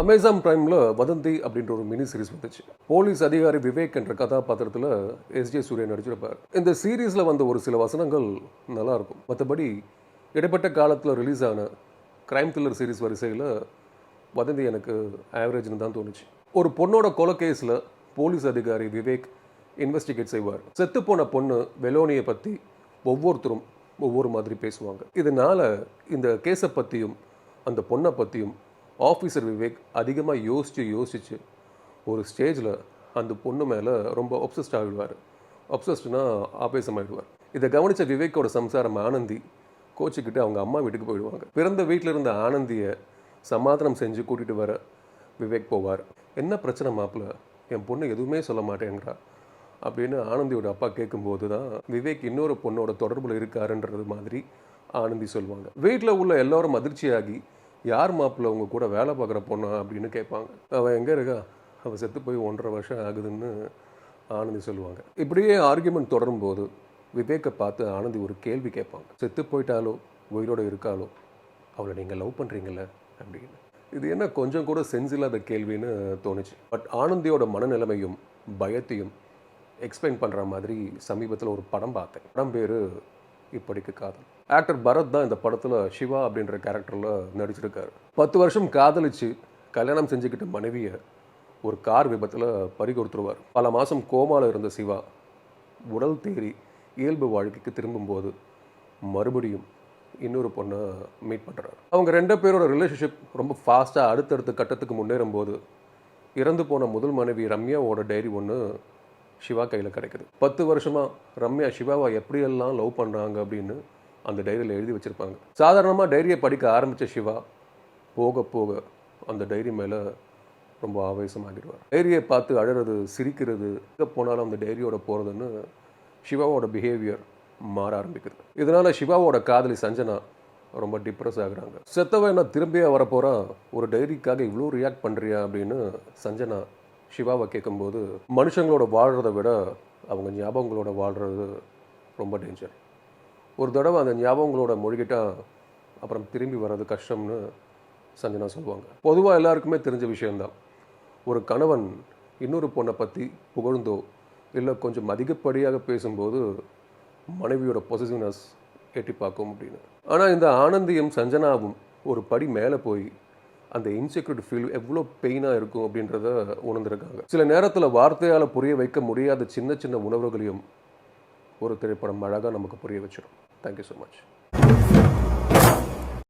Amazon ப்ரைமில் வதந்தி அப்படின்ற ஒரு மினி சீரிஸ் வந்துச்சு. போலீஸ் அதிகாரி விவேக் என்ற கதாபாத்திரத்தில் எஸ்ஜே சூர்யா நடிச்சிருப்பார். இந்த சீரீஸில் வந்த ஒரு சில வசனங்கள் நல்லா இருக்கும் மற்றபடி இடைப்பட்ட காலத்தில் ரிலீஸ் ஆன கிரைம் த்ரில்லர் சீரிஸ் வரிசையில் வதந்தி எனக்கு ஆவரேஜ்னு தான் தோணுச்சு. ஒரு பொண்ணோட கொலை கேஸில் போலீஸ் அதிகாரி விவேக் இன்வெஸ்டிகேட் செய்வார். செத்துப்போன பொண்ணு வெலோனியை பற்றி ஒவ்வொருத்தரும் ஒவ்வொரு மாதிரி பேசுவாங்க. இதனால் இந்த கேஸை பற்றியும் அந்த பொண்ணை பற்றியும் ஆஃபீஸர் விவேக் அதிகமாக யோசித்து யோசித்து ஒரு ஸ்டேஜில் அந்த பொண்ணு மேலே ரொம்ப ஒப்சஸ்ட் ஆகிடுவார் அப்சஸ்ட்னா ஆபேசமாகிடுவார் இதை கவனித்த விவேக்கோட சம்சாரம் ஆனந்தி கோச்சிக்கிட்டு அவங்க அம்மா வீட்டுக்கு போயிடுவாங்க. பிறந்த வீட்டில் இருந்த ஆனந்தியை சமாதானம் செஞ்சு கூட்டிகிட்டு வர விவேக் போவார். என்ன பிரச்சனை மாப்பிள்ள என் பொண்ணு எதுவுமே சொல்ல மாட்டேங்கிறா. அப்படின்னு ஆனந்தியோட அப்பா கேட்கும்போது தான் விவேக் இன்னொரு பொண்ணோட தொடர்பில் இருக்காருன்றது மாதிரி ஆனந்தி சொல்லுவாங்க வீட்டில் உள்ள எல்லோரும் அதிர்ச்சியாகி யார் மாப்பிள்ள அவங்க கூட வேலை பார்க்குற பொண்ணா அப்படின்னு கேட்பாங்க. அவன் எங்கே இருக்கா? அவள் செத்து போய் ஒன்றரை வருஷம் ஆகுதுன்னு ஆனந்தி சொல்லுவாங்க. இப்படியே ஆர்கியூமெண்ட் தொடரும்போது விவேக்கை பார்த்து ஆனந்தி ஒரு கேள்வி கேட்பாங்க. செத்து போயிட்டாலோ உயிரோட இருக்காளோ அவளை நீங்கள் லவ் பண்ணுறீங்கள அப்படின்னு. இது என்ன கொஞ்சம் கூட சென்ஸ் இல்லாத கேள்வின்னு தோணுச்சு. பட் ஆனந்தியோட மனநிலைமையும் பயத்தையும் எக்ஸ்பிளைன் பண்ணுற மாதிரி சமீபத்தில் ஒரு படம் பார்த்தேன். படம் பேர் இப்படிக்கு காதல். ஆக்டர் பரத் தான் இந்த படத்தில் சிவா அப்படின்ற கேரக்டரில் நடிச்சிருக்காரு. பத்து வருஷம் காதலிச்சு கல்யாணம் செஞ்சுக்கிட்ட மனைவியை ஒரு கார் விபத்தில் பறி கொடுத்துருவார் பல மாதம் கோமாவில் இருந்த சிவா உடல் தேறி இயல்பு வாழ்க்கைக்கு திரும்பும்போது மறுபடியும் இன்னொரு பொண்ணை மீட் பண்ணுறாரு அவங்க ரெண்டு பேரோட ரிலேஷன்ஷிப் ரொம்ப ஃபாஸ்ட்டாக அடுத்தடுத்த கட்டத்துக்கு முன்னேறும் போது இறந்து போன முதல் மனைவி ரம்யாவோட டைரி ஒன்று சிவா கையில் கிடைக்குது. பத்து வருஷமாக ரம்யா சிவாவை எப்படியெல்லாம் லவ் பண்ணுறாங்க அப்படின்னு அந்த டைரியில் எழுதி வச்சுருப்பாங்க. சாதாரணமாக டைரியை படிக்க ஆரம்பித்த சிவா போக போக அந்த டைரி மேலே ரொம்ப ஆவேசமாகிடுவார். டைரியை பார்த்து அழகிறது சிரிக்கிறது எங்கே போனாலும் அந்த டைரியோட போகிறதுன்னு சிவாவோட பிஹேவியர் மாற ஆரம்பிக்குது. இதனால் சிவாவோட காதலி சஞ்சனா ரொம்ப டிப்ரெஸ் ஆகுறாங்க. செத்தவன் என்ன திரும்பியே வரப்போகிறான் ஒரு டைரிக்காக இவ்வளோ ரியாக்ட் பண்ணுறியா அப்படின்னு சஞ்சனா சிவாவை கேட்கும்போது மனுஷங்களோட வாழ்கிறத விட அவங்க ஞாபகங்களோட வாழ்கிறது ரொம்ப டேஞ்சர் ஒரு தடவை அந்த ஞாபகங்களோட மொழிகிட்டால் அப்புறம் திரும்பி வர்றது கஷ்டம்னு சஞ்சனா சொல்லுவாங்க. பொதுவாக எல்லாருக்குமே தெரிஞ்ச விஷயந்தான் ஒரு கணவன் இன்னொரு பொண்ணை பற்றி புகழ்ந்தோ இல்லை கொஞ்சம் அதிகப்படியாக பேசும்போது மனைவியோட பொசிசிவ்னஸ் எட்டி பார்க்கும் அப்படின்னு. ஆனால் இந்த ஆனந்தியும் சஞ்சனாவும் ஒரு படி மேலே போய் அந்த இன்செக்யூரிட்டி ஃபீல் எவ்வளோ பெயினாக இருக்கும் அப்படின்றத உணர்ந்திருக்காங்க. சில நேரத்தில் வார்த்தையால் புரிய வைக்க முடியாத சின்ன சின்ன உணர்வுகளையும் ஒரு திரைப்படம் அழகாக நமக்கு புரிய வச்சிடும் தேங்க்யூ ஸோ மச்